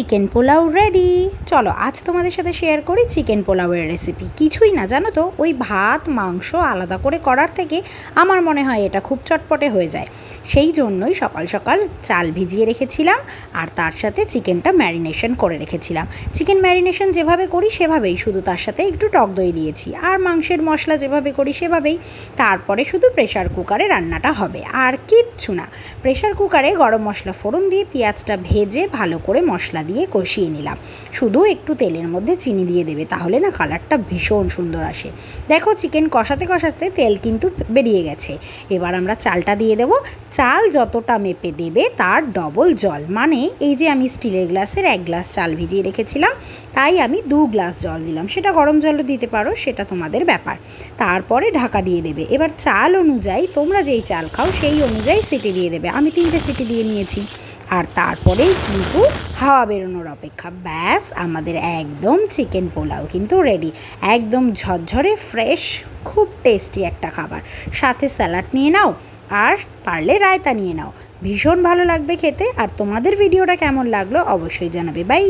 Chicken pulao ready চলো, আজ তোমাদের সাথে শেয়ার করি চিকেন পোলাওয়ের রেসিপি কিছুই না, জানো তো? ওই ভাত, মাংস আলাদা করে করার থেকে আমার মনে হয় এটা খুব চটপটে হয়ে যায়। সেই জন্যই সকাল সকাল চাল ভিজিয়ে রেখেছিলাম আর তার সাথে চিকেনটা ম্যারিনেশন করে রেখেছিলাম। চিকেন ম্যারিনেশন যেভাবে করি সেভাবেই, শুধু তার সাথে একটু টক দই দিয়েছি। আর মাংসের মশলা যেভাবে করি সেভাবেই, তারপরে শুধু প্রেশার কুকারে রান্নাটা হবে। আর কিচ্ছু না প্রেশার কুকারে গরম মশলা ফোড়ন দিয়ে পেঁয়াজটা ভেজে ভালো করে মশলা দিয়ে কষিয়ে নিলাম। শুধু একটু তেলের মধ্যে চিনি দিয়ে দেবে, তাহলে না কালারটা ভীষণ সুন্দর আসে। দেখো চিকেন কষাতে কষাতে তেল কিন্তু বেরিয়ে গেছে। এবার আমরা চালটা দিয়ে দেবো। চাল যতটা মেপে দেবে তার ডবল জল। মানে এই যে আমি স্টিলের গ্লাসের এক গ্লাস চাল ভিজিয়ে রেখেছিলাম, তাই আমি দু গ্লাস জল দিলাম। সেটা গরম জলও দিতে পারো, সেটা তোমাদের ব্যাপার। তারপরে ঢাকা দিয়ে দেবে। এবার চাল অনুযায়ী, তোমরা যেই চাল খাও সেই অনুযায়ী সিটি দিয়ে দেবে। আমি তিনটে সিটি দিয়ে নিয়েছি। আর তারপরেই কিন্তু হাওয়া বেরোনোর অপেক্ষা। ব্যাস, আমাদের একদম চিকেন পোলাও কিন্তু রেডি একদম ঝরঝরে ফ্রেশ খুব টেস্টি একটা খাবার। সাথে স্যালাড নিয়ে নাও, আর পারলে রায়তা নিয়ে নাও। ভীষণ ভালো লাগবে খেতে, আর তোমাদের ভিডিওটা কেমন লাগল অবশ্যই জানাবে। বাই